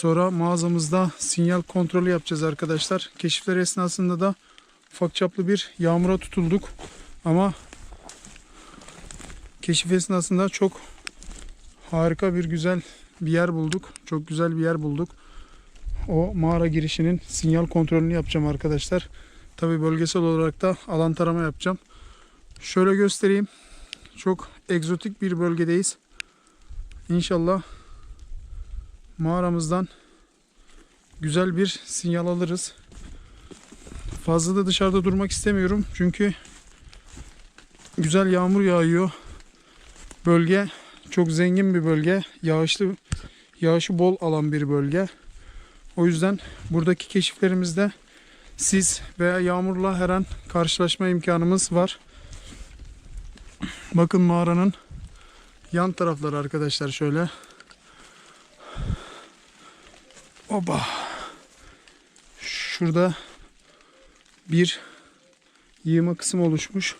Sonra mağazamızda sinyal kontrolü yapacağız arkadaşlar. Keşifler esnasında da ufak çaplı bir yağmura tutulduk. Ama keşif esnasında çok harika bir güzel bir yer bulduk. Çok güzel bir yer bulduk. O mağara girişinin sinyal kontrolünü yapacağım arkadaşlar. Tabi bölgesel olarak da alan tarama yapacağım. Şöyle göstereyim. Çok egzotik bir bölgedeyiz. İnşallah mağaramızdan güzel bir sinyal alırız. Fazla da dışarıda durmak istemiyorum. Çünkü güzel yağmur yağıyor. Bölge çok zengin bir bölge. Yağışlı yağışı bol alan bir bölge. O yüzden buradaki keşiflerimizde sis veya yağmurla her an karşılaşma imkanımız var. Bakın mağaranın yan tarafları arkadaşlar şöyle. Oba. Şurada bir yığma kısım oluşmuş.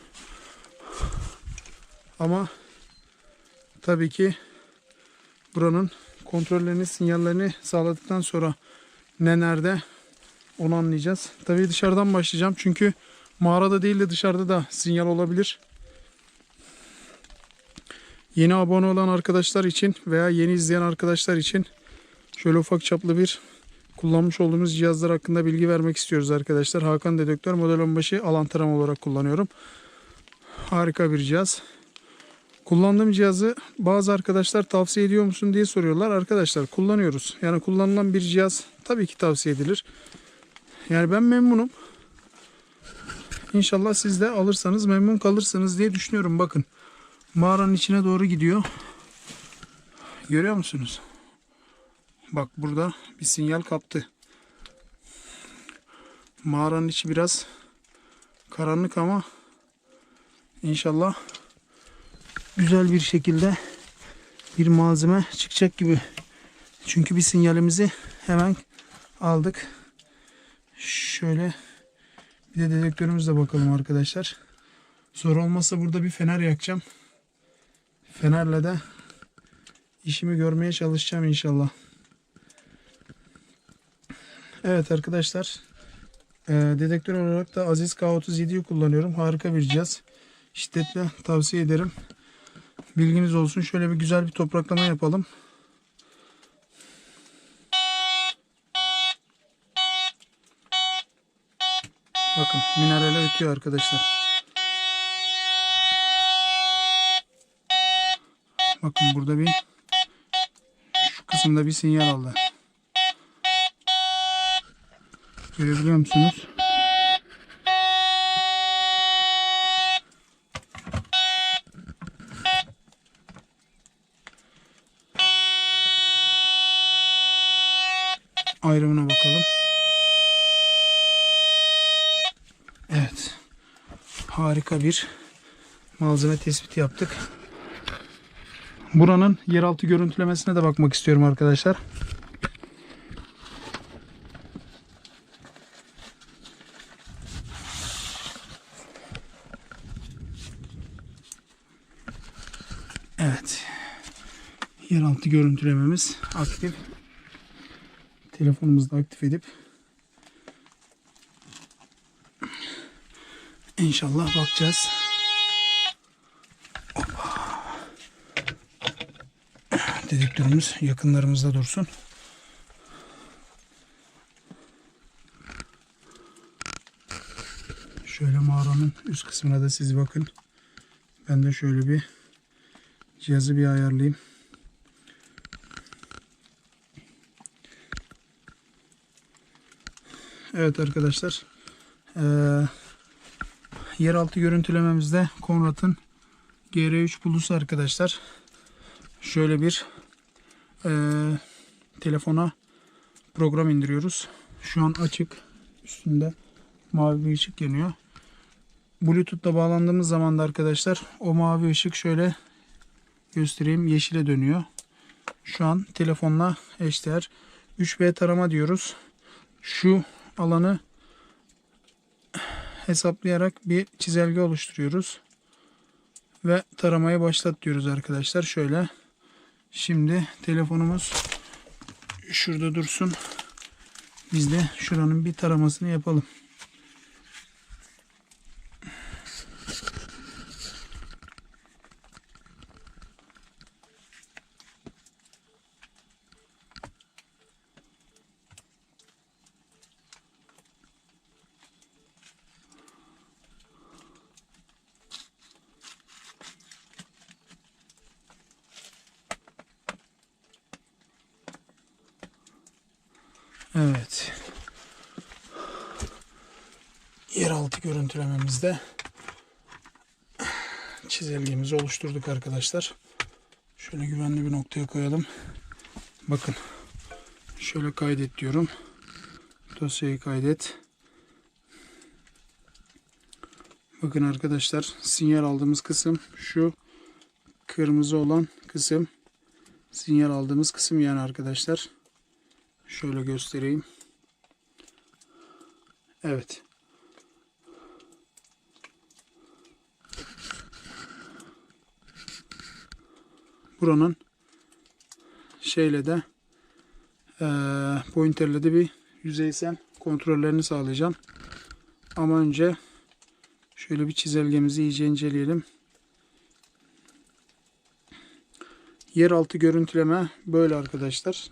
Ama tabii ki buranın kontrollerini, sinyallerini sağladıktan sonra ne nerede onu anlayacağız. Tabii dışarıdan başlayacağım çünkü mağarada değil de dışarıda da sinyal olabilir. Yeni abone olan arkadaşlar için veya yeni izleyen arkadaşlar için şöyle ufak çaplı bir kullanmış olduğumuz cihazlar hakkında bilgi vermek istiyoruz arkadaşlar. Hakan Dedektör model 15'i alan tarama olarak kullanıyorum. Harika bir cihaz. Kullandığım cihazı bazı arkadaşlar tavsiye ediyor musun diye soruyorlar. Arkadaşlar kullanıyoruz. Yani kullanılan bir cihaz tabii ki tavsiye edilir. Yani ben memnunum. İnşallah siz de alırsanız memnun kalırsınız diye düşünüyorum. Bakın mağaranın içine doğru gidiyor. Görüyor musunuz? Bak burada bir sinyal kaptı. Mağaranın içi biraz karanlık ama inşallah güzel bir şekilde bir malzeme çıkacak gibi. Çünkü bir sinyalimizi hemen aldık. Şöyle bir de dedektörümüzle bakalım arkadaşlar. Zor olmazsa burada bir fener yakacağım. Fenerle de işimi görmeye çalışacağım inşallah. Evet arkadaşlar. Ee, dedektör olarak da Aziz K37'yi kullanıyorum. Harika bir cihaz. Şiddetle tavsiye ederim. Bilginiz olsun. Şöyle bir güzel bir topraklama yapalım. Bakın minarele ötüyor arkadaşlar. Bakın burada bir şu kısımda bir sinyal aldı. Görebiliyor musunuz? Ayrımına bakalım. Evet. Harika bir malzeme tespiti yaptık. Buranın yeraltı görüntülemesine de bakmak istiyorum arkadaşlar. Evet. Yeraltı görüntülememiz aktif. Telefonumuzu da aktif edip İnşallah bakacağız. Dedektörümüz yakınlarımızda dursun. Şöyle mağaranın üst kısmına da siz bakın. Ben de şöyle bir cihazı bir ayarlayayım. Evet arkadaşlar. Eee yeraltı görüntülememizde Konrad'ın GR3 Plus arkadaşlar. Şöyle bir e, telefona program indiriyoruz. Şu an açık. Üstünde mavi bir ışık yanıyor. Bluetooth'la bağlandığımız zaman da arkadaşlar o mavi ışık şöyle göstereyim yeşile dönüyor. Şu an telefonla eşdeğer 3B tarama diyoruz. Şu alanı hesaplayarak bir çizelge oluşturuyoruz. Ve taramaya başlat diyoruz arkadaşlar. Şöyle. Şimdi telefonumuz şurada dursun. Biz de şuranın bir taramasını yapalım. Evet. Yeraltı görüntülememizde çizelgemizi oluşturduk arkadaşlar. Şöyle güvenli bir noktaya koyalım. Bakın. Şöyle kaydet diyorum. Dosyayı kaydet. Bakın arkadaşlar sinyal aldığımız kısım şu kırmızı olan kısım sinyal aldığımız kısım yani arkadaşlar. Şöyle göstereyim. Evet. Buranın şeyle de eee pointerle de bir yüzeysel kontrollerini sağlayacağım. Ama önce şöyle bir çizelgemizi iyice inceleyelim. Yeraltı görüntüleme böyle arkadaşlar.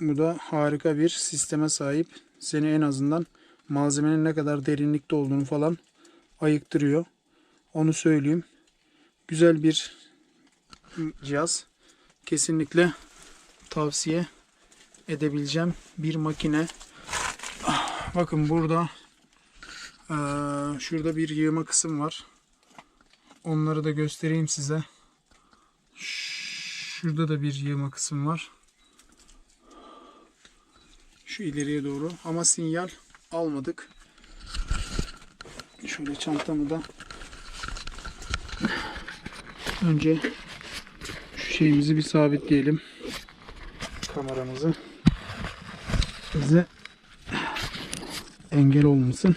Bu da harika bir sisteme sahip. Seni en azından malzemenin ne kadar derinlikte olduğunu falan ayıktırıyor. Onu söyleyeyim. Güzel bir cihaz. Kesinlikle tavsiye edebileceğim bir makine. Ah, Bakın burada şurada bir yığma kısım var. Onları da göstereyim size. Şurada da bir yığma kısım var. Şu ileriye doğru. Ama sinyal almadık. Şöyle çantamı da önce şeyimizi bir sabitleyelim. Kameramızı bize engel olmasın.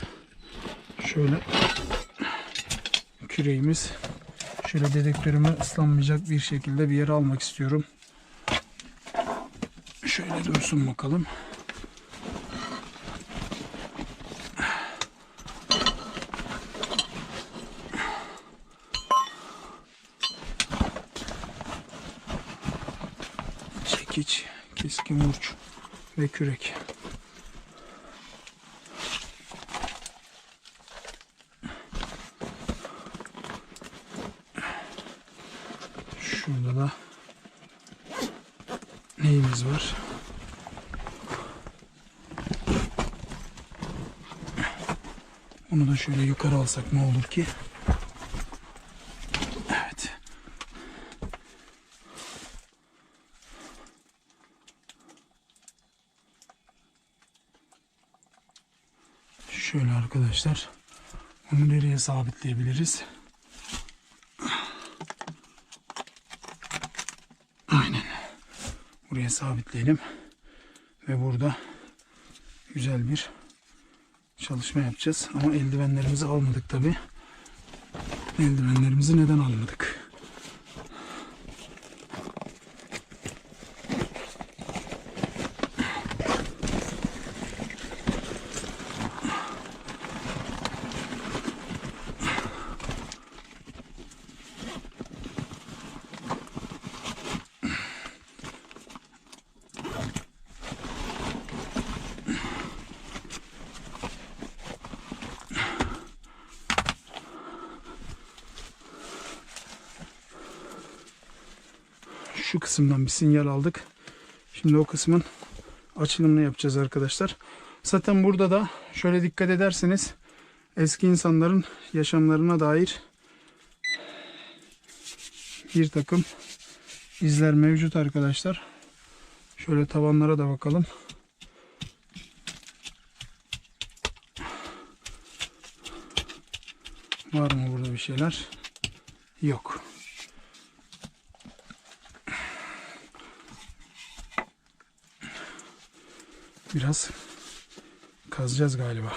Şöyle küreğimiz şöyle dedektörümü ıslanmayacak bir şekilde bir yere almak istiyorum. Şöyle dursun bakalım. Burç ve kürek. Şurada da neyimiz var? Onu da şöyle yukarı alsak ne olur ki? Evet. Şöyle arkadaşlar. Bunu nereye sabitleyebiliriz? Aynen. Buraya sabitleyelim. Ve burada güzel bir çalışma yapacağız. Ama eldivenlerimizi almadık tabi. Eldivenlerimizi neden almadık? şu kısımdan bir sinyal aldık. Şimdi o kısmın açılımını yapacağız arkadaşlar. Zaten burada da şöyle dikkat ederseniz eski insanların yaşamlarına dair bir takım izler mevcut arkadaşlar. Şöyle tavanlara da bakalım. Var mı burada bir şeyler? Yok. Biraz kazacağız galiba.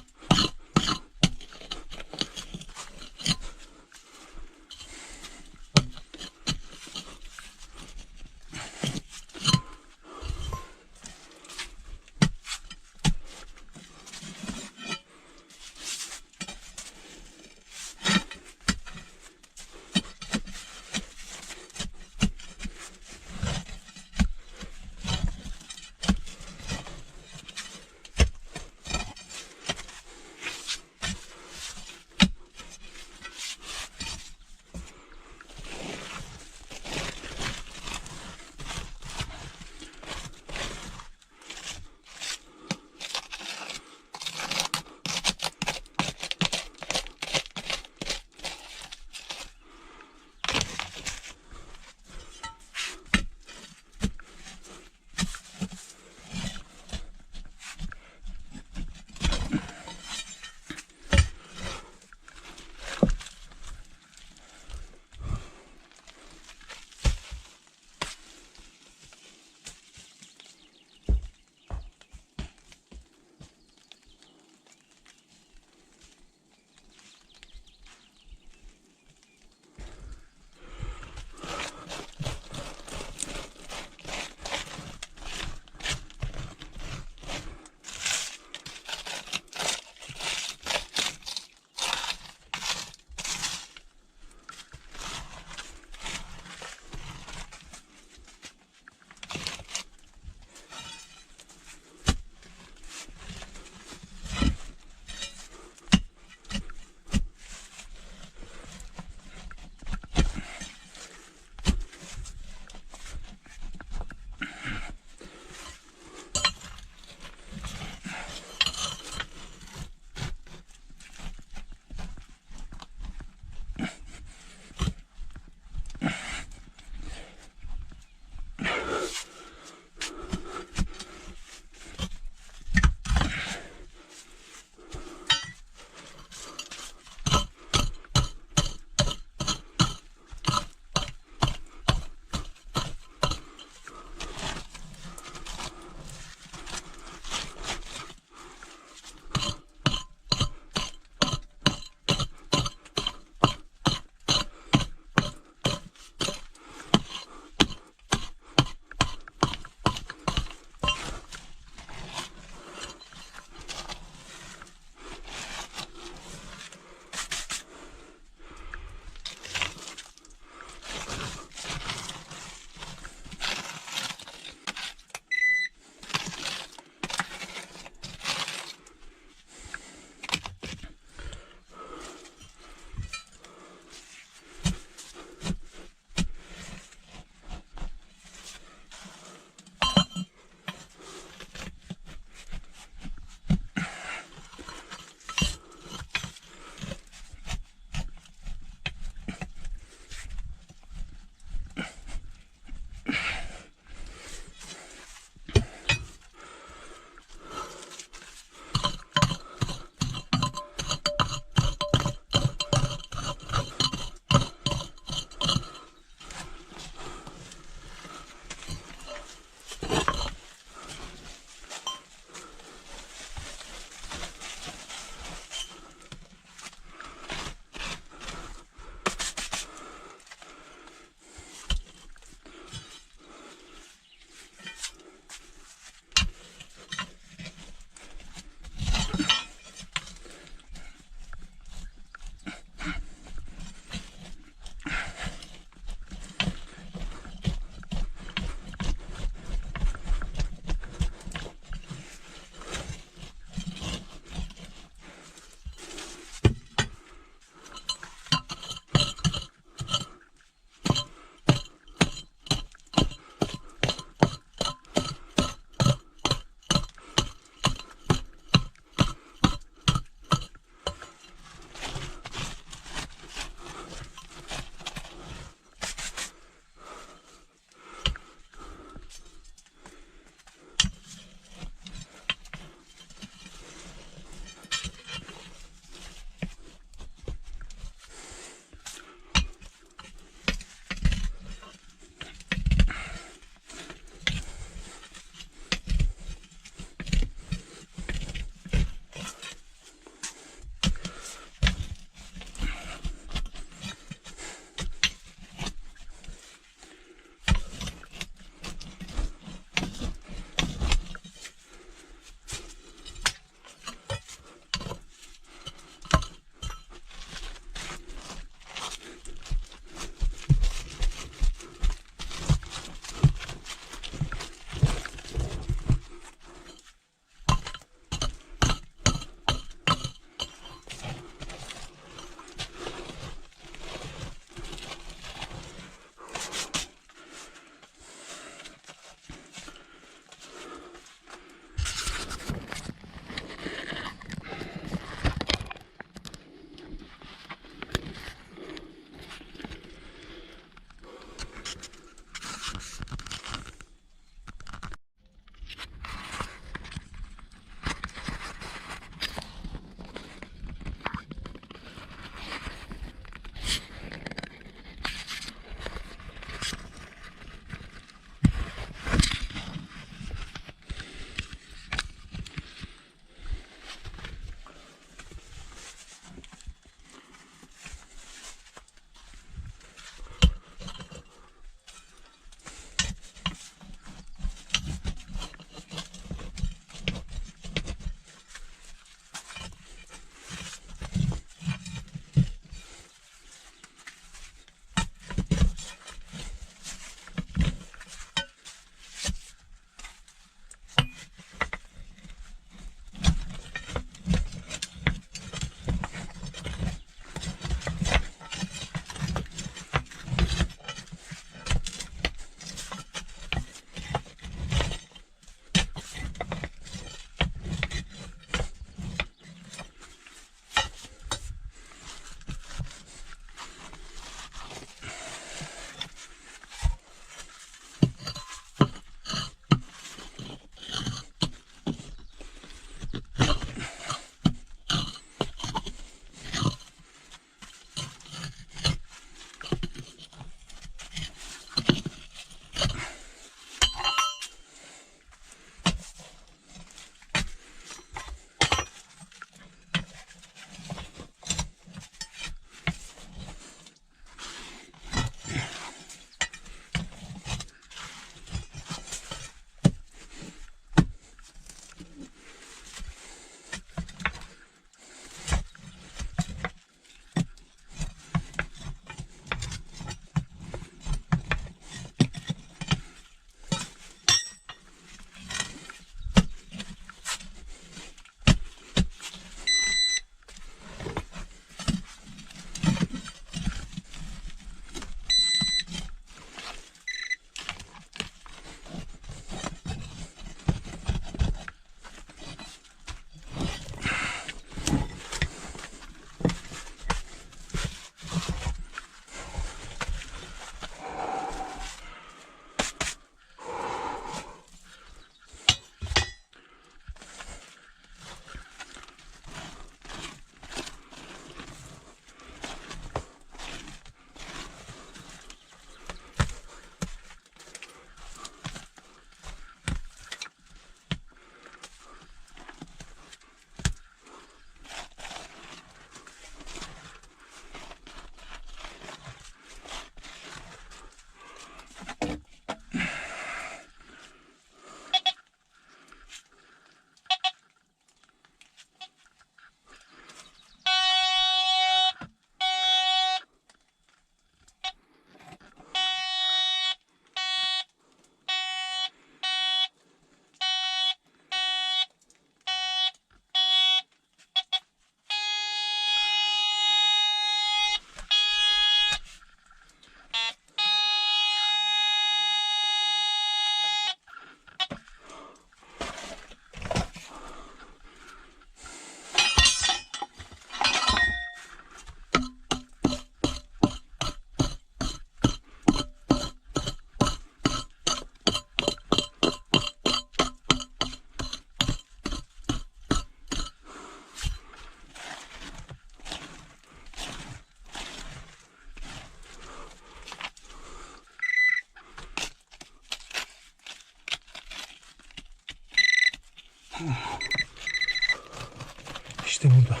İşte burada.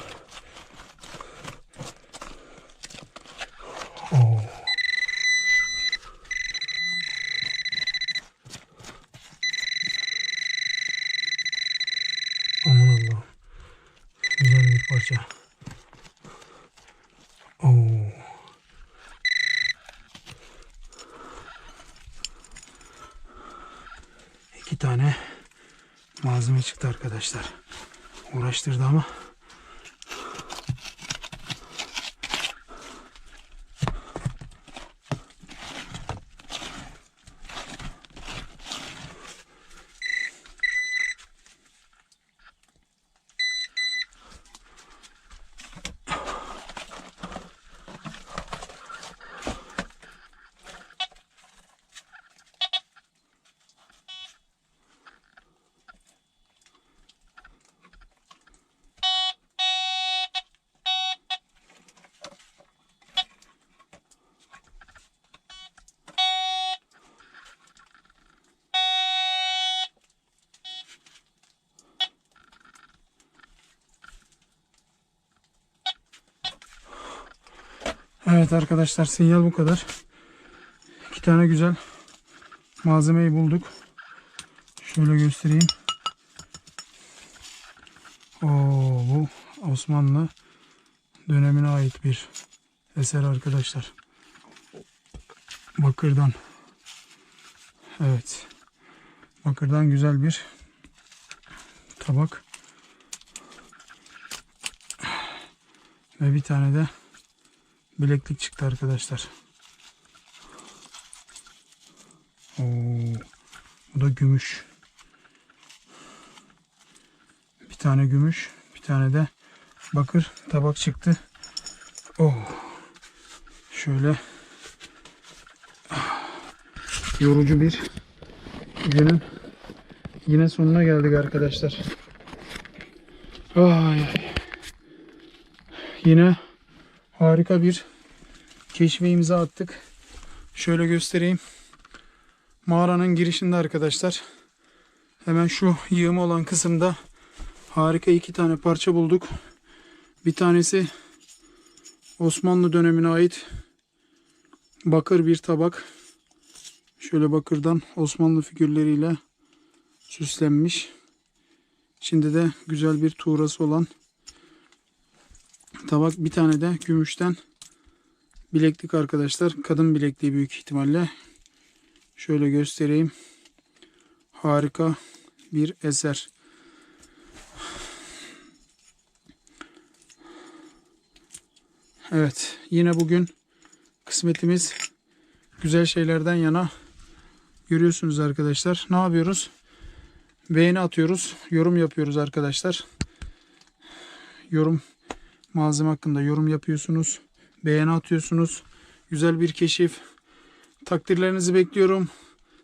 Çıktı arkadaşlar. Uğraştırdı ama. Evet arkadaşlar sinyal bu kadar. İki tane güzel malzemeyi bulduk. Şöyle göstereyim. Oo, bu Osmanlı dönemine ait bir eser arkadaşlar. Bakırdan. Evet. Bakırdan güzel bir tabak. Ve bir tane de bileklik çıktı arkadaşlar. Oo, bu da gümüş. Bir tane gümüş, bir tane de bakır tabak çıktı. Oh. Şöyle yorucu bir günün yine sonuna geldik arkadaşlar. Ay. Yine harika bir keşfe imza attık. Şöyle göstereyim. Mağaranın girişinde arkadaşlar. Hemen şu yığımı olan kısımda harika iki tane parça bulduk. Bir tanesi Osmanlı dönemine ait bakır bir tabak. Şöyle bakırdan Osmanlı figürleriyle süslenmiş. İçinde de güzel bir tuğrası olan tabak. Bir tane de gümüşten bileklik arkadaşlar. Kadın bilekliği büyük ihtimalle. Şöyle göstereyim. Harika bir eser. Evet. Yine bugün kısmetimiz güzel şeylerden yana. Görüyorsunuz arkadaşlar. Ne yapıyoruz? Beğeni atıyoruz. Yorum yapıyoruz arkadaşlar. Yorum malzeme hakkında yorum yapıyorsunuz. Beğeni atıyorsunuz. Güzel bir keşif. Takdirlerinizi bekliyorum.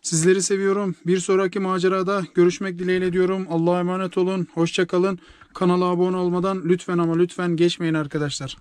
Sizleri seviyorum. Bir sonraki macerada görüşmek dileğiyle diyorum. Allah'a emanet olun. Hoşça kalın. Kanala abone olmadan lütfen ama lütfen geçmeyin arkadaşlar.